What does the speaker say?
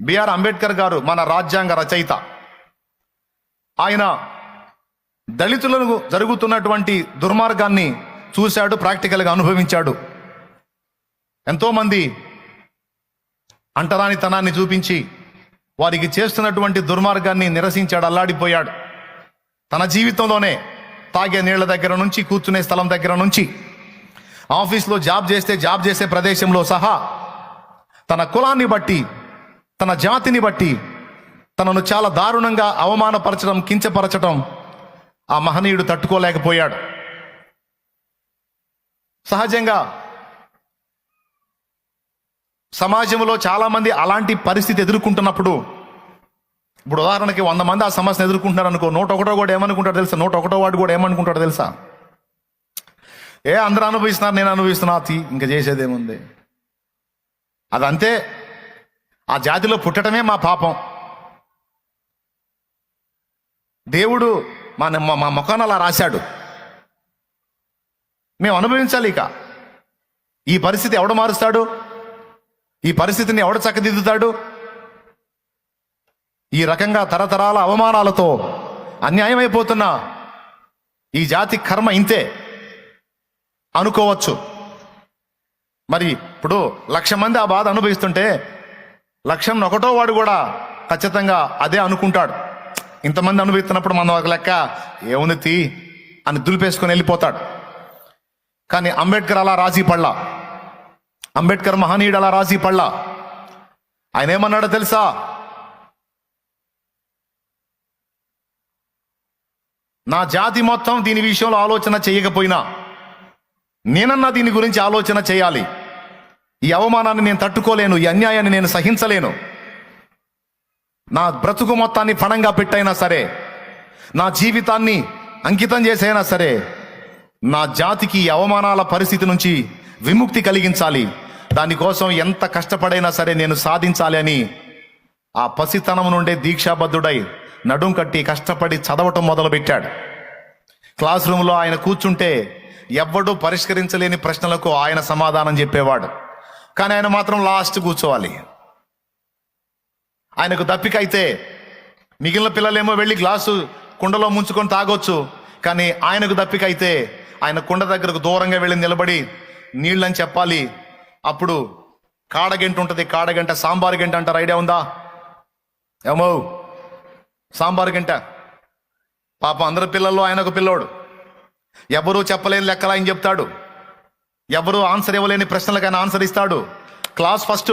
BR Ambedkar గారు మన రాజ్యాంగ రచయిత. ఆయన దళితులకు జరుగుతున్నటువంటి దుర్మార్గాన్ని చూశాడు ప్రాక్టికల్గా అనుభవించాడు. ఎంతోమంది అంటరానితనాన్ని చూపించి వారికి చేస్తున్నటువంటి దుర్మార్గాన్ని నిరసించాడు అల్లాడిపోయాడు. తన జీవితంలోనే తాగే నీళ్ళ దగ్గర నుంచి కూర్చునే స్థలం దగ్గర నుంచి ఆఫీస్లో జాబ్ చేస్తే జాబ్ చేసే ప్రదేశంలో సహా తన కులాన్ని బట్టి తన జాతిని బట్టి తనను చాలా దారుణంగా అవమానపరచడం కించపరచడం ఆ మహనీయుడు తట్టుకోలేకపోయాడు. సహజంగా సమాజంలో చాలామంది అలాంటి పరిస్థితి ఎదుర్కొంటున్నప్పుడు ఇప్పుడు ఉదాహరణకి వంద మంది ఆ సమస్యను ఎదుర్కొంటున్నారు అనుకో నూట ఒకటో కూడా ఏమనుకుంటాడు తెలుసా? నూట ఒకటో వాడు కూడా ఏమనుకుంటాడు తెలుసా? ఏ అందరూ అనుభవిస్తున్నారు నేను అనుభవిస్తున్నా ఇంకా చేసేదేముంది? అదంతే. ఆ జాతిలో పుట్టడమే మా పాపం. దేవుడు మా మా- మా ముఖాన్ని అలా రాశాడు. మేము అనుభవించాలి ఇక. ఈ పరిస్థితి ఎవడు మారుస్తాడు? ఈ పరిస్థితిని ఎవడు చక్కదిద్దుతాడు? ఈ రకంగా తరతరాల అవమానాలతో అన్యాయమైపోతున్న ఈ జాతి కర్మ ఇంతే. అనుకోవచ్చు. మరి ఇప్పుడు లక్ష మంది ఆ బాధ అనుభవిస్తుంటే లక్ష్యం ఒకటో వాడు కూడా ఖచ్చితంగా అదే అనుకుంటాడు. ఇంతమంది అనుభవిస్తున్నప్పుడు మనం ఒక లెక్క ఏముంది తీ అని దులిపేసుకొని వెళ్ళిపోతాడు. కానీ అంబేద్కర్ అలా రాజీ పడలా. అంబేద్కర్ మహనీయుడు అలా రాజీ పడలా. ఆయన ఏమన్నాడో తెలుసా? నా జాతి మొత్తం దీని విషయంలో ఆలోచన చేయకపోయినా నేనన్నా దీని గురించి ఆలోచన చేయాలి. ఈ అవమానాన్ని నేను తట్టుకోలేను ఈ అన్యాయాన్ని నేను సహించలేను. నా బ్రతుకు మొత్తాన్ని పణంగా పెట్టైనా సరే నా జీవితాన్ని అంకితం చేసైనా సరే నా జాతికి ఈ అవమానాల పరిస్థితి నుంచి విముక్తి కలిగించాలి. దానికోసం ఎంత కష్టపడైనా సరే నేను సాధించాలి అని ఆ పసితనం నుండే దీక్షాబద్ధుడై నడుం కట్టి కష్టపడి చదవటం మొదలుపెట్టాడు. క్లాస్ రూమ్లో ఆయన కూర్చుంటే ఎవ్వడూ పరిష్కరించలేని ప్రశ్నలకు ఆయన సమాధానం చెప్పేవాడు. కానీ ఆయన మాత్రం లాస్ట్ కూర్చోవాలి. ఆయనకు తప్పికైతే మిగిలిన పిల్లలేమో వెళ్ళి గ్లాసు కుండలో ముంచుకొని తాగొచ్చు. కానీ ఆయనకు దప్పికైతే ఆయన కుండ దగ్గరకు దూరంగా వెళ్ళి నిలబడి నీళ్ళని చెప్పాలి. అప్పుడు కాడగంట ఉంటుంది కాడగంట సాంబార్ గంట అంటారు. ఐడియా ఉందా? ఏమో. సాంబార్ గంట. పాపం అందరి పిల్లల్లో ఆయన ఒక పిల్లోడు. ఎవరూ చెప్పలేని లెక్కలు ఆయన చెప్తాడు. ఎవరు ఆన్సర్ ఇవ్వలేని ప్రశ్నలకైనా ఆన్సర్ ఇస్తాడు. Class first.